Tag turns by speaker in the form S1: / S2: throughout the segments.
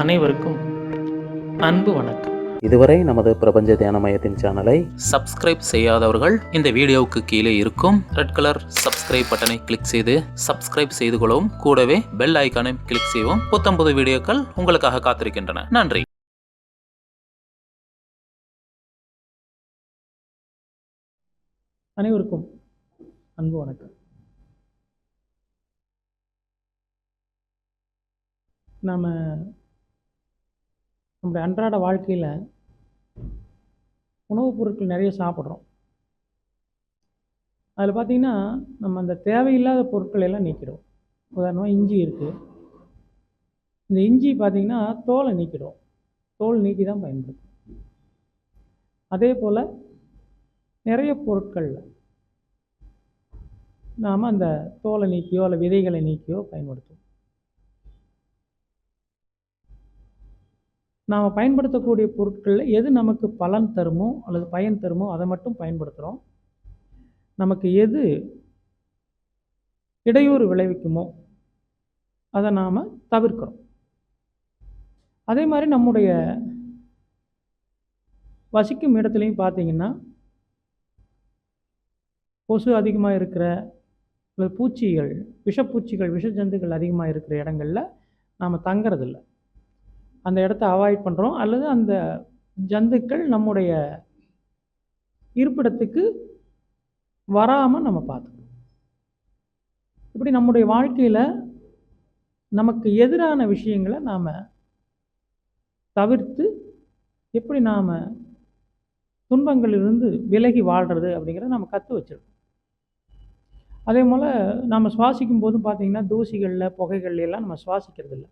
S1: அனைவருக்கும் அன்பு வணக்கம்.
S2: இதுவரை நமது பிரபஞ்ச தியான மையத்தின் சேனலை
S1: சப்ஸ்கிரைப் செய்யாதவர்கள் இந்த வீடியோவுக்கு கீழே இருக்கும் ரெட் கலர் சப்ஸ்கிரைப் பட்டனை கிளிக் செய்து சப்ஸ்கிரைப் செய்து கொள்ளவும். கூடவே பெல் ஐக்கானை கிளிக் செய்யவும். புத்தம்புது வீடியோக்கள் உங்களுக்காக காத்திருக்கின்றன. நன்றி.
S3: அனைவருக்கும் அன்பு வணக்கம். நாம் நம்முடைய அன்றாட வாழ்க்கையில் உணவுப் பொருட்கள் நிறைய சாப்பிட்றோம். அதில் பார்த்திங்கன்னா நம்ம அந்த தேவையில்லாத பொருட்கள் எல்லாம் நீக்கிடுவோம். உதாரணமாக இஞ்சி இருக்குது இந்த இஞ்சி பார்த்திங்கன்னா தோலை நீக்கிடுவோம். தோல் நீக்கி தான் பயன்படுத்தும் அதே போல் நிறைய பொருட்களில் நாம் அந்த தோலை நீக்கியோ அல்ல விதைகளை நீக்கியோ பயன்படுத்துவோம். நாம் பயன்படுத்தக்கூடிய பொருட்களில் எது நமக்கு பலன் தருமோ அல்லது பயன் தருமோ அதை மட்டும் பயன்படுத்துகிறோம் நமக்கு எது இடையூறு விளைவிக்குமோ அதை நாம் தவிர்க்கிறோம். அதே மாதிரி நம்முடைய வசிக்கும் இடத்துலையும் பார்த்தீங்கன்னா கொசு அதிகமாக இருக்கிற அல்லது பூச்சிகள் விஷப்பூச்சிகள் விஷ ஜந்துக்கள் அதிகமாக இருக்கிற இடங்களில் நாம் தங்கறதில்ல. அந்த இடத்த அவாய்ட் பண்ணுறோம் அல்லது அந்த ஜந்துக்கள் நம்முடைய இருப்பிடத்துக்கு வராமல் நம்ம பார்த்துக்கணும். இப்படி நம்முடைய வாழ்க்கையில் நமக்கு எதிரான விஷயங்களை நாம் தவிர்த்து எப்படி நாம் துன்பங்களிலிருந்து விலகி வாழ்கிறது அப்படிங்கிறத நம்ம கற்று வச்சிருக்கோம். அதே போல் நம்ம சுவாசிக்கும் போதும் பார்த்திங்கன்னா தூசிகளில் புகைகள்ல எல்லாம் நம்ம சுவாசிக்கிறது இல்லை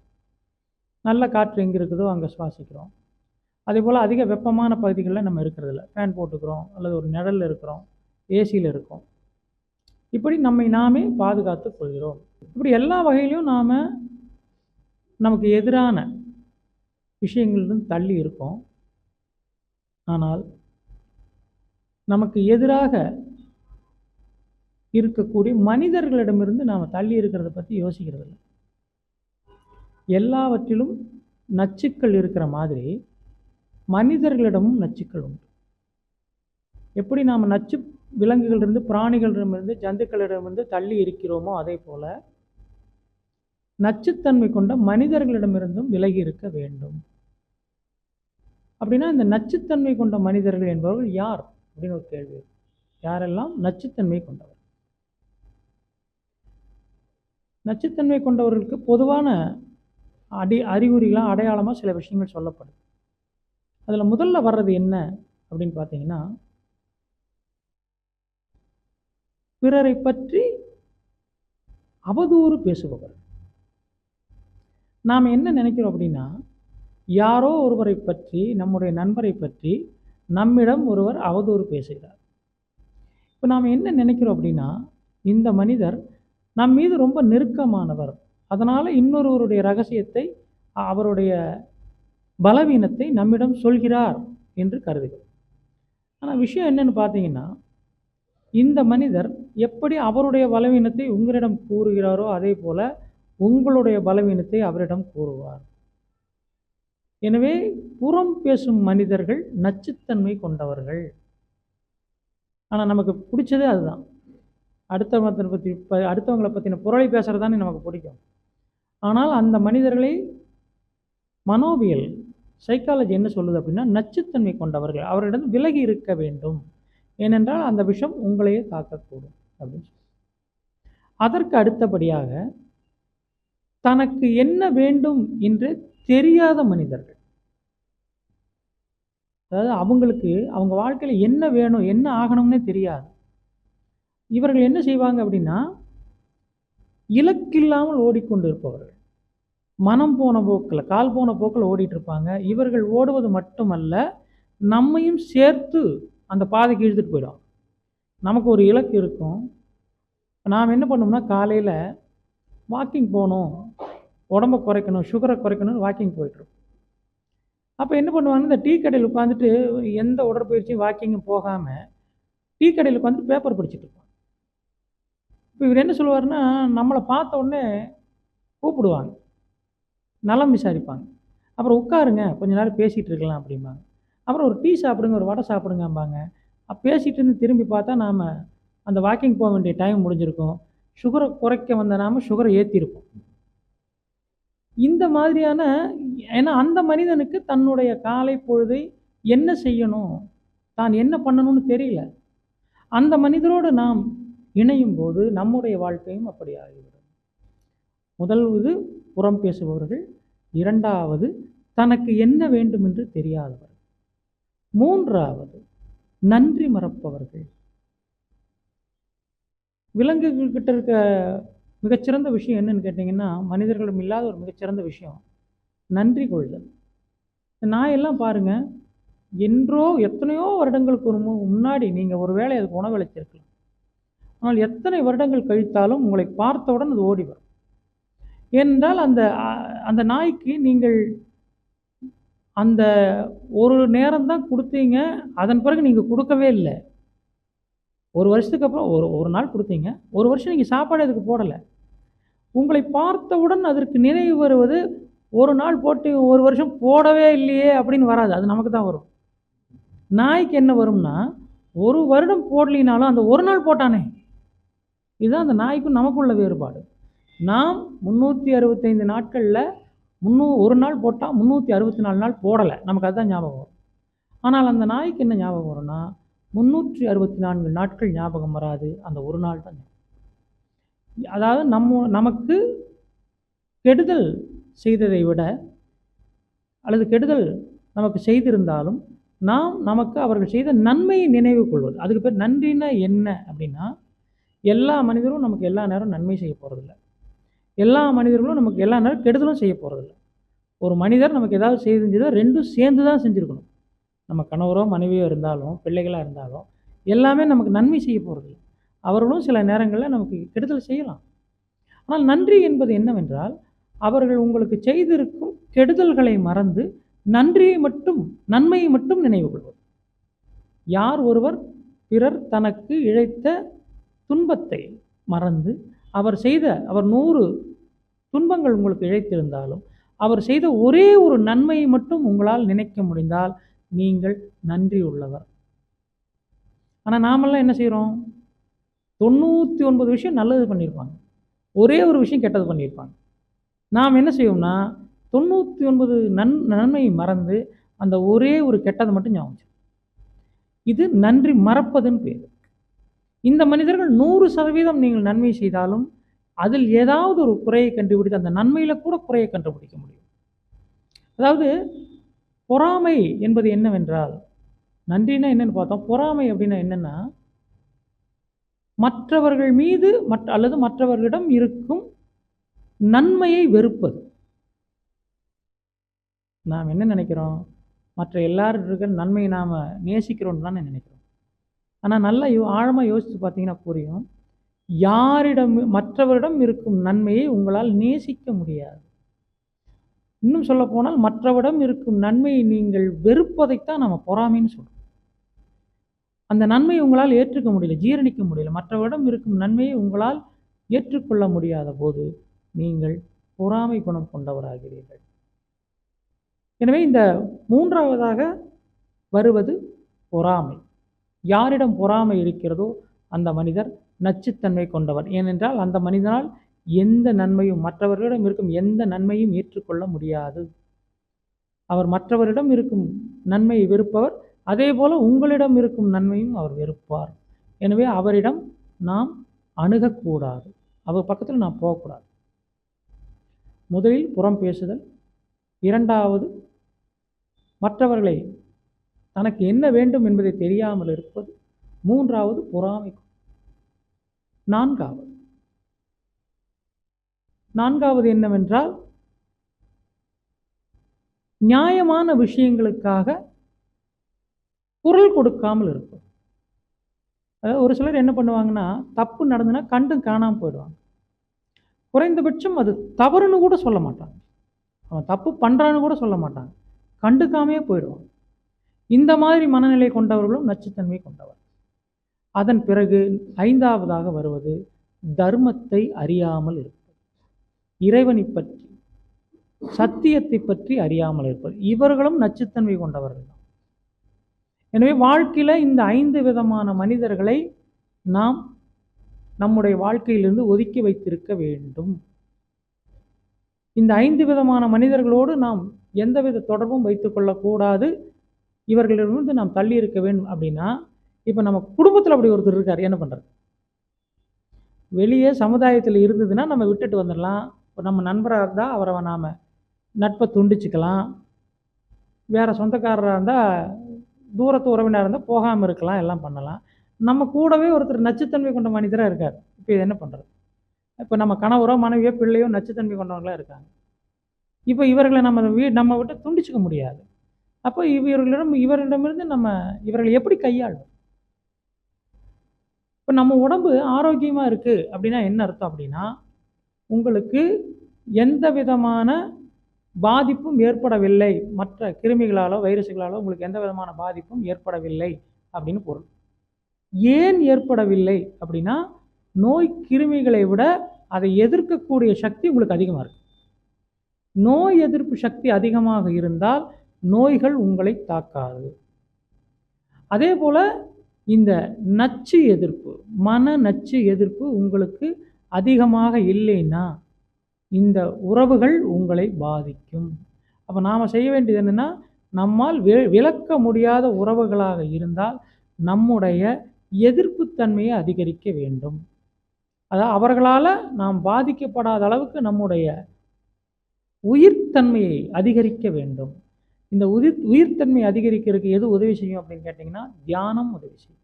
S3: நல்ல காற்று எங்கே இருக்குதோ அங்கே சுவாசிக்கிறோம். அதே போல் அதிக வெப்பமான பகுதிகளில் நம்ம இருக்கிறதில்ல. ஃபேன் போட்டுக்கிறோம் அல்லது ஒரு நிழலில் இருக்கிறோம் ஏசியில் இருக்கோம். இப்படி நம்மை நாமே பாதுகாத்து கொள்கிறோம். இப்படி எல்லா வகையிலையும் நாம் நமக்கு எதிரான விஷயங்கள்லேருந்து தள்ளி இருக்கோம். ஆனால் நமக்கு எதிராக இருக்கக்கூடிய மனிதர்களிடமிருந்து நாம் தள்ளி இருக்கிறத பற்றி யோசிக்கிறதில்லை. எல்லாவற்றிலும் நச்சுக்கள் இருக்கிற மாதிரி மனிதர்களிடமும் நச்சுக்கள் உண்டு. எப்படி நாம் நச்சு விலங்குகளிலிருந்து பிராணிகளிடமிருந்து ஜந்துக்களிடமிருந்து தள்ளி இருக்கிறோமோ அதே போல் நச்சுத்தன்மை கொண்ட மனிதர்களிடமிருந்தும் விலகி இருக்க வேண்டும். அப்படின்னா இந்த நச்சுத்தன்மை கொண்ட மனிதர்கள் என்பவர்கள் யார்? அப்படின்னு ஒரு கேள்வி யாரெல்லாம்? நச்சுத்தன்மை கொண்டவர் நச்சுத்தன்மை கொண்டவர்களுக்கு பொதுவான அடி அறிகுறிகளாக அடையாளமாக சில விஷயங்கள் சொல்லப்படுது. அதில் முதல்ல வர்றது என்ன அப்படின்னு பார்த்தீங்கன்னா பிறரை பற்றி அவதூறு பேசுபவர். நாம் என்ன நினைக்கிறோம் அப்படின்னா யாரோ ஒருவரை பற்றி நம்முடைய நண்பரை பற்றி நம்மிடம் ஒருவர் அவதூறு பேசுகிறார். இப்போ நாம் என்ன நினைக்கிறோம் அப்படின்னா இந்த மனிதர் நம் மீது ரொம்ப நெருக்கமானவர். அதனால் இன்னொருவருடைய ரகசியத்தை அவருடைய பலவீனத்தை நம்மிடம் சொல்கிறார் என்று கருதுகிறோம். ஆனால் விஷயம் என்னென்னு பார்த்தீங்கன்னா இந்த மனிதர் எப்படி அவருடைய பலவீனத்தை உங்களிடம் கூறுகிறாரோ அதே போல் உங்களுடைய பலவீனத்தை அவரிடம் கூறுவார். எனவே புறம் பேசும் மனிதர்கள் நச்சுத்தன்மை கொண்டவர்கள். ஆனால் நமக்கு பிடிச்சதே அதுதான். அடுத்தவங்களை பற்றி இப்போ அடுத்தவங்களை பற்றின புரளி பேசுகிறது தானே நமக்கு பிடிக்கும். ஆனால் அந்த மனிதர்களை மனோவியல் சைக்காலஜி என்ன சொல்லுது அப்படின்னா நச்சுத்தன்மை கொண்டவர்கள். அவரிடம் விலகி இருக்க வேண்டும். ஏனென்றால் அந்த விஷம் உங்களையே தாக்கக்கூடும் அப்படின்னு சொல்லி அதற்கு அடுத்தபடியாக தனக்கு என்ன வேண்டும் என்று தெரியாத மனிதர்கள். அதாவது அவங்களுக்கு அவங்க வாழ்க்கையில் என்ன வேணும் என்ன ஆகணும்னே தெரியாது. இவர்கள் என்ன செய்வாங்க அப்படின்னா இலக்கில்லாமல் ஓடிக்கொண்டு இருப்பவர்கள் மனம் போன போக்கில் கால் போன போக்கில் ஓடிட்டு இருப்பாங்க இவர்கள் ஓடுவது மட்டுமல்ல நம்மையும் சேர்த்து அந்த பாதைக்கு இழுத்துட்டு போயிடும் நமக்கு ஒரு இலக்கு இருக்கும். நாம் என்ன பண்ணோம்னா காலையில் வாக்கிங் போகணும் உடம்பை குறைக்கணும் சுகரை குறைக்கணும்னு வாக்கிங் போயிட்டுருக்கோம் அப்போ என்ன பண்ணுவாங்க இந்த டீ கடையில் உட்காந்துட்டு எந்த உடற்பயிற்சியும் வாக்கிங்கும் போகாமல் டீ கடையில் உட்காந்துட்டு பேப்பர் படிச்சுட்டு இருப்பாங்க. இப்போ இவர் என்ன சொல்லுவார்னா நம்மளை பார்த்த உடனே கூப்பிடுவாங்க. நலம் விசாரிப்பாங்க. அப்புறம் உட்காருங்க கொஞ்ச நேரம் பேசிகிட்டு இருக்கலாம் அப்படிம்பாங்க. அப்புறம் ஒரு டீ சாப்பிடுங்க ஒரு வடை சாப்பிடுங்கம்பாங்க. பேசிகிட்டு இருந்து திரும்பி பார்த்தா நாம் அந்த வாக்கிங் போக வேண்டிய டைம் முடிஞ்சிருக்கும். சுகரை குறைக்க வந்த நாம் சுகரை ஏற்றிருப்போம் இந்த மாதிரியான ஏன்னா அந்த மனிதனுக்கு தன்னுடைய காலை பொழுதை என்ன செய்யணும் தான் என்ன பண்ணணும்னு தெரியல. அந்த மனிதரோடு நாம் இணையும் போது நம்முடைய வாழ்க்கையும் அப்படி ஆகிவிடும் முதல் இது புறம் பேசுபவர்கள் இரண்டாவது தனக்கு என்ன வேண்டும் என்று தெரியாதவர். மூன்றாவது நன்றி மறப்பவர்கள். விலங்குகள் இருக்க மிகச்சிறந்த விஷயம் என்னன்னு கேட்டிங்கன்னா மனிதர்களிடம் இல்லாத ஒரு மிகச்சிறந்த விஷயம் நன்றி கொள்ளுதல் நாயெல்லாம் பாருங்க என்றோ எத்தனையோ வருடங்களுக்கு ஒரு முன்னாடி நீங்கள் ஒரு வேளை அதுக்கு உணவளித்திருக்கலாம் ஆனால் எத்தனை வருடங்கள் கழித்தாலும் உங்களை பார்த்தவுடன் அது ஓடி வரும் ஏனென்றால் அந்த அந்த நாய்க்கு நீங்கள் அந்த ஒரு நேரம் தான் கொடுத்தீங்க அதன் பிறகு நீங்கள் கொடுக்கவே இல்லை. ஒரு வருஷத்துக்கு அப்புறம் ஒரு ஒரு நாள் கொடுத்தீங்க ஒரு வருஷம் நீங்கள் சாப்பாடு அதுக்கு போடலை. உங்களை பார்த்தவுடன் அதற்கு நினைவு வருவது ஒரு நாள் போட்டு ஒரு வருஷம் போடவே இல்லையே அப்படின்னு வராது அது நமக்கு தான் வரும். நாய்க்கு என்ன வரும்னா ஒரு வருடம் போடலினாலும் அந்த ஒரு நாள் போட்டானே. இதுதான் அந்த நாய்க்கும் நமக்குள்ள வேறுபாடு. நாம் முந்நூற்றி அறுபத்தைந்து நாட்களில் முந்நூ ஒரு நாள் போட்டால் முந்நூற்றி அறுபத்தி நாலு நாள் போடலை. நமக்கு அதுதான் ஞாபகம் வரும். ஆனால் அந்த நாய்க்கு என்ன ஞாபகம் வரும்னா முந்நூற்றி அறுபத்தி நான்கு நாட்கள் ஞாபகம் வராது. அந்த ஒரு நாள் தான் அதாவது நம்ம நமக்கு கெடுதல் செய்ததை விட அல்லது கெடுதல் நமக்கு செய்திருந்தாலும் நாம் நமக்கு அவர்கள் செய்த நன்மையை நினைவு கொள்வது. அதுக்கு பேர் நன்றினா என்ன அப்படின்னா எல்லா மனிதரும் நமக்கு எல்லா நேரம் நன்மை செய்ய போகிறதில்ல எல்லா மனிதர்களும் நமக்கு எல்லா நேரம் கெடுதலும் செய்ய போகிறதில்ல ஒரு மனிதர் நமக்கு ஏதாவது செஞ்சதோ ரெண்டும் சேர்ந்து தான் செஞ்சுருக்கணும். நம்ம கணவரோ மனைவியோ இருந்தாலும் பிள்ளைகளாக இருந்தாலும் எல்லாமே நமக்கு நன்மை செய்ய போகிறதில்ல அவர்களும் சில நேரங்களில் நமக்கு கெடுதல் செய்யலாம். ஆனால் நன்றி என்பது என்னவென்றால் அவர்கள் உங்களுக்கு செய்திருக்கும் கெடுதல்களை மறந்து நன்றியை மட்டும் நன்மையை மட்டும் நினைவு கொள்வது யார் ஒருவர் பிறர் தனக்கு இழைத்த துன்பத்தை மறந்து அவர் செய்த அவர் நூறு துன்பங்கள் உங்களுக்கு இழைத்திருந்தாலும் அவர் செய்த ஒரே ஒரு நன்மையை மட்டும் உங்களால் நினைக்க முடிந்தால் நீங்கள் நன்றி உள்ளவர். ஆனால் நாமெல்லாம் என்ன செய்கிறோம் தொண்ணூற்றி ஒன்பது விஷயம் நல்லது பண்ணியிருப்பாங்க ஒரே ஒரு விஷயம் கெட்டது பண்ணியிருப்பாங்க நாம் என்ன செய்வோம்னா தொண்ணூற்றி ஒன்பது நன் நன்மையை மறந்து அந்த ஒரே ஒரு கெட்டதை மட்டும் ஞாபகம் இது நன்றி மறப்பதுன்னு பேர். இந்த மனிதர்கள் நூறு சதவீதம் நீங்கள் நன்மை செய்தாலும் அதில் ஏதாவது ஒரு குறையை கண்டுபிடித்து அந்த நன்மையில் கூட குறையை கண்டுபிடிக்க முடியும். அதாவது பொறாமை என்பது என்னவென்றால் நன்றினா என்னன்னு பார்த்தோம் பொறாமை அப்படின்னா என்னென்னா மற்றவர்கள் மீது மற்ற அல்லது மற்றவர்களிடம் இருக்கும் நன்மையை வெறுப்பது. நாம் என்ன நினைக்கிறோம்? மற்ற எல்லாரும் இருக்கிற நன்மையை நாம் நேசிக்கிறோம்னு தான் நினைக்கிறோம். ஆனால் நல்லா யோ ஆழமாக யோசித்து பார்த்தீங்கன்னா புரியும். யாரிடம் மற்றவரிடம் இருக்கும் நன்மையை உங்களால் நேசிக்க முடியாது. இன்னும் சொல்ல போனால் மற்றவரிடம் இருக்கும் நன்மையை நீங்கள் வெறுப்பதைத்தான் நம்ம பொறாமைன்னு சொல்கிறோம் அந்த நன்மையை உங்களால் ஏற்றுக்க முடியல ஜீரணிக்க முடியல மற்றவரிடம் இருக்கும் நன்மையை உங்களால் ஏற்றுக்கொள்ள முடியாத போது நீங்கள் பொறாமை குணம் கொண்டவராகிறீர்கள். எனவே இந்த மூன்றாவதாக வருவது பொறாமை. யாரிடம் பொறாமை இருக்கிறதோ அந்த மனிதர் நச்சுத்தன்மை கொண்டவர். ஏனென்றால் அந்த மனிதனால் எந்த நன்மையும் மற்றவர்களிடம் இருக்கும் எந்த நன்மையும் ஏற்றுக்கொள்ள முடியாது. அவர் மற்றவரிடம் இருக்கும் நன்மையை வெறுப்பவர் அதே போல உங்களிடம் இருக்கும் நன்மையும் அவர் வெறுப்பார். எனவே அவரிடம் நாம் அணுகக்கூடாது. அவர் பக்கத்தில் நாம் போகக்கூடாது. முதலில் புறம் பேசுதல். இரண்டாவது மற்றவர்களை தனக்கு என்ன வேண்டும் என்பதை தெரியாமல் இருப்பது மூன்றாவது பொறாமை. நான்காவது. நான்காவது என்னவென்றால் நியாயமான விஷயங்களுக்காக குரல் கொடுக்காமல் இருப்பது. அதாவது ஒரு சிலர் என்ன பண்ணுவாங்கன்னா தப்பு நடந்துன்னா கண்டும் காணாமல் போயிடுவாங்க. குறைந்தபட்சம் அது தவறுன்னு கூட சொல்ல மாட்டாங்க. அவன் தப்பு பண்ணுறான்னு கூட சொல்ல மாட்டாங்க. கண்டுக்காமையே போயிடுவாங்க. இந்த மாதிரி மனநிலை கொண்டவர்களும் நச்சுத்தன்மை கொண்டவர். அதன் பிறகு ஐந்தாவதாக வருவது தர்மத்தை அறியாமல் இருப்பது. இறைவனை பற்றி சத்தியத்தை பற்றி அறியாமல் இருப்பது. இவர்களும் நச்சுத்தன்மை கொண்டவர்கள் தான். எனவே வாழ்க்கையில் இந்த ஐந்து விதமான மனிதர்களை நாம் நம்முடைய வாழ்க்கையிலிருந்து ஒதுக்கி வைத்திருக்க வேண்டும். இந்த ஐந்து விதமான மனிதர்களோடு நாம் எந்தவித தொடர்பும் வைத்துக்கொள்ளக்கூடாது இவர்களிடமிருந்து நாம் தள்ளி இருக்க வேண்டும் அப்படின்னா இப்போ நம்ம குடும்பத்தில் அப்படி ஒருத்தர் இருக்கார் என்ன பண்ணுறது வெளியே சமுதாயத்தில் இருந்ததுன்னா நம்ம விட்டுட்டு வந்துடலாம் இப்போ நம்ம நண்பராக இருந்தால் அவரை நாம் நட்பை துண்டிச்சுக்கலாம். வேறு சொந்தக்காரராக இருந்தால் தூரத்து உறவினராக இருந்தால் போகாமல் இருக்கலாம் எல்லாம் பண்ணலாம். நம்ம கூடவே ஒருத்தர் நச்சுத்தன்மை கொண்ட மனிதராக இருக்கார். இப்போ இது என்ன பண்ணுறது இப்போ நம்ம கணவரோ மனைவியோ பிள்ளையோ நச்சுத்தன்மை கொண்டவங்களாக இருக்காங்க. இப்போ இவர்களை நம்ம வீ நம்ம விட்டு துண்டிச்சுக்க முடியாது. அப்போ இவர்களிடம் இவரிடமிருந்து நம்ம இவர்களை எப்படி கையாளும் இப்போ நம்ம உடம்பு ஆரோக்கியமாக இருக்குது அப்படின்னா என்ன அர்த்தம் அப்படின்னா உங்களுக்கு எந்த விதமான பாதிப்பும் ஏற்படவில்லை. மற்ற கிருமிகளாலோ வைரஸுகளாலோ உங்களுக்கு எந்த விதமான பாதிப்பும் ஏற்படவில்லை அப்படின்னு பொருள். ஏன் ஏற்படவில்லை அப்படின்னா நோய் கிருமிகளை விட அதை எதிர்க்கக்கூடிய சக்தி உங்களுக்கு அதிகமாக இருக்குது நோய் எதிர்ப்பு சக்தி அதிகமாக இருந்தால் நோய்கள் உங்களை தாக்காது. அதே போல் இந்த நச்சு எதிர்ப்பு மன நச்சு எதிர்ப்பு உங்களுக்கு அதிகமாக இல்லைன்னா இந்த உறவுகள் உங்களை பாதிக்கும். அப்போ நாம் செய்ய வேண்டியது என்னென்னா நம்மால் வி விளக்க முடியாத உறவுகளாக இருந்தால் நம்முடைய எதிர்ப்புத்தன்மையை அதிகரிக்க வேண்டும். அதாவது அவர்களால் நாம் பாதிக்கப்படாத அளவுக்கு நம்முடைய உயிர்த்தன்மையை அதிகரிக்க வேண்டும். இந்த உயிர் உயிர்த்தன்மை அதிகரிக்கிறதுக்கு எது உதவி செய்யும் அப்படின்னு கேட்டிங்கன்னா தியானம் உதவி செய்யும்.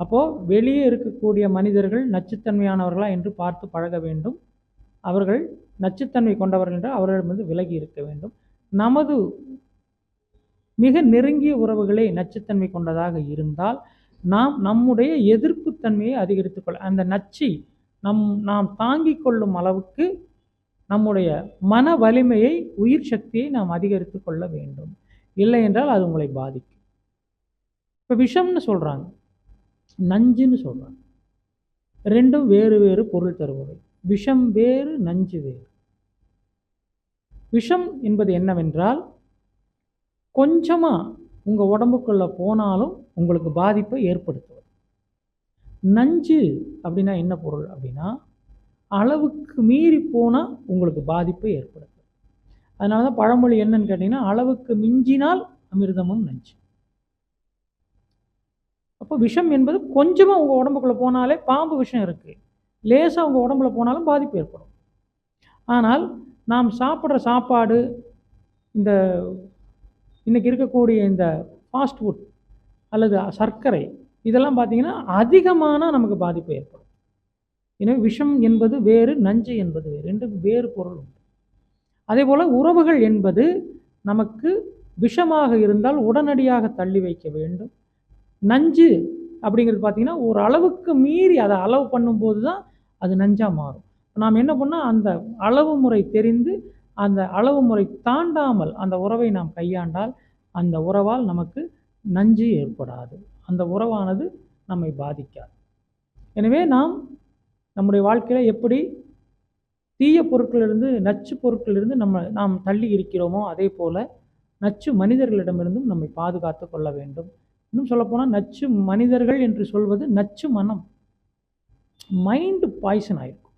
S3: அப்போது வெளியே இருக்கக்கூடிய மனிதர்கள் நச்சுத்தன்மையானவர்களா என்று பார்த்து பழக வேண்டும். அவர்கள் நச்சுத்தன்மை கொண்டவர்கள் என்று அவர்களிடமிருந்து விலகி இருக்க வேண்டும். நமது மிக நெருங்கிய உறவுகளே நச்சுத்தன்மை கொண்டதாக இருந்தால் நாம் நம்முடைய எதிர்ப்புத்தன்மையை அதிகரித்துக்கொள்ள அந்த நச்சை நம் நாம் தாங்கிக் கொள்ளும் அளவுக்கு நம்முடைய மன வலிமையை உயிர் சக்தியை நாம் அதிகரித்து கொள்ள வேண்டும். இல்லை என்றால் அது உங்களை பாதிக்கும். இப்போ விஷம்னு சொல்கிறாங்க நஞ்சுன்னு சொல்கிறாங்க ரெண்டும் வேறு வேறு பொருள் தருபவை விஷம் வேறு நஞ்சு வேறு. விஷம் என்பது என்னவென்றால் கொஞ்சமாக உங்கள் உடம்புக்குள்ளே போனாலும் உங்களுக்கு பாதிப்பை ஏற்படுத்துவது. நஞ்சு அப்படின்னா என்ன பொருள் அப்படின்னா அளவுக்கு மீறி போனால் உங்களுக்கு பாதிப்பை ஏற்படுது அதனால தான் பழமொழி என்னன்னு கேட்டிங்கன்னா அளவுக்கு மிஞ்சினால் அமிர்தமும் நஞ்சு. அப்போ விஷம் என்பது கொஞ்சமாக உங்கள் உடம்புக்குள்ளே போனாலே பாம்பு விஷம் இருக்குது லேசாக உங்கள் உடம்புல போனாலும் பாதிப்பு ஏற்படும். ஆனால் நாம் சாப்பிட்ற சாப்பாடு இந்த இன்றைக்கி இருக்கக்கூடிய இந்த ஃபாஸ்ட் ஃபுட் அல்லது சர்க்கரை இதெல்லாம் பார்த்திங்கன்னா அதிகமான நமக்கு பாதிப்பு ஏற்படும். எனவே விஷம் என்பது வேறு நஞ்சு என்பது வேறு. ரெண்டு வேறு பொருள் உண்டு. அதே போல் உறவுகள் என்பது நமக்கு விஷமாக இருந்தால் உடனடியாக தள்ளி வைக்க வேண்டும். நஞ்சு அப்படிங்கிறது பார்த்திங்கன்னா ஒரு அளவுக்கு மீறி அதை அளவு பண்ணும்போது தான் அது நஞ்சாக மாறும். நாம் என்ன பண்ணால் அந்த அளவு முறை தெரிந்து அந்த அளவு முறை தாண்டாமல் அந்த உறவை நாம் கையாண்டால் அந்த உறவால் நமக்கு நஞ்சு ஏற்படாது. அந்த உறவானது நம்மை பாதிக்காது. எனவே நாம் நம்முடைய வாழ்க்கையில் எப்படி தீய பொருட்களிலிருந்து நச்சு பொருட்களிலிருந்து நம்ம நாம் தள்ளி இருக்கிறோமோ அதே போல் நச்சு மனிதர்களிடமிருந்தும் நம்மை பாதுகாத்து கொள்ள வேண்டும். இன்னும் சொல்லப்போனால் நச்சு மனிதர்கள் என்று சொல்வது நச்சு மனம். மைண்டு பாய்சன் ஆயிருக்கும்.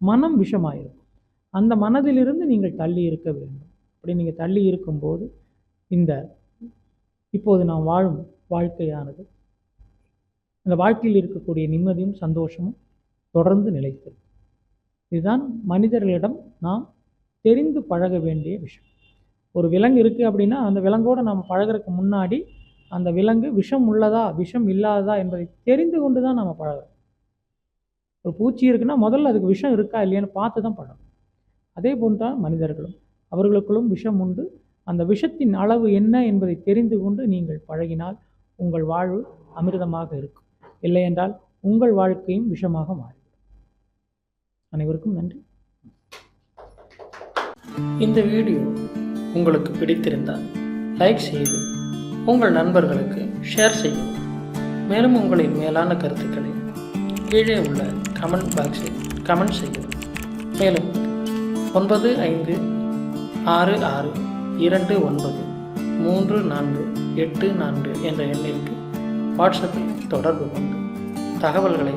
S3: மனம் விஷமாயிருக்கும். அந்த மனதிலிருந்து நீங்கள் தள்ளி இருக்க வேண்டும். அப்படி நீங்கள் தள்ளி இருக்கும்போது இந்த இப்போது நாம் வாழும் வாழ்க்கையானது இந்த வாழ்க்கையில் இருக்கக்கூடிய நிம்மதியும் சந்தோஷமும் தொடர்ந்து நிலைத்தது இதுதான் மனிதர்களிடம் நாம் தெரிந்து பழக வேண்டிய விஷயம். ஒரு விலங்கு இருக்குது அப்படின்னா அந்த விலங்கோடு நாம் பழகுறதுக்கு முன்னாடி அந்த விலங்கு விஷம் உள்ளதா விஷம் இல்லாததா என்பதை தெரிந்து கொண்டு தான் நம்ம பழகிறோம் ஒரு பூச்சி இருக்குன்னா முதல்ல அதுக்கு விஷம் இருக்கா இல்லையான்னு பார்த்து தான் பழகும் அதே போன்றால் மனிதர்களும் அவர்களுக்குள்ளும் விஷம் உண்டு. அந்த விஷத்தின் அளவு என்ன என்பதை தெரிந்து கொண்டு நீங்கள் பழகினால் உங்கள் வாழ்வு அமிர்தமாக இருக்கும். இல்லை என்றால் உங்கள் வாழ்க்கையும் விஷமாக மாறும். அனைவருக்கும் நன்றி. இந்த வீடியோ உங்களுக்கு பிடித்திருந்தால் லைக் செய்து உங்கள் நண்பர்களுக்கு ஷேர் செய்யவும். மேலும் உங்களின் மேலான கருத்துக்களை கீழே உள்ள கமெண்ட் பாக்ஸில் கமெண்ட் செய்யவும். மேலும் ஒன்பது ஐந்து ஆறு ஆறு இரண்டு ஒன்பது மூன்று நான்கு எட்டு நான்கு என்ற எண்ணிற்கு வாட்ஸ்அப்பில் தொடர்பு கொண்டு தகவல்களை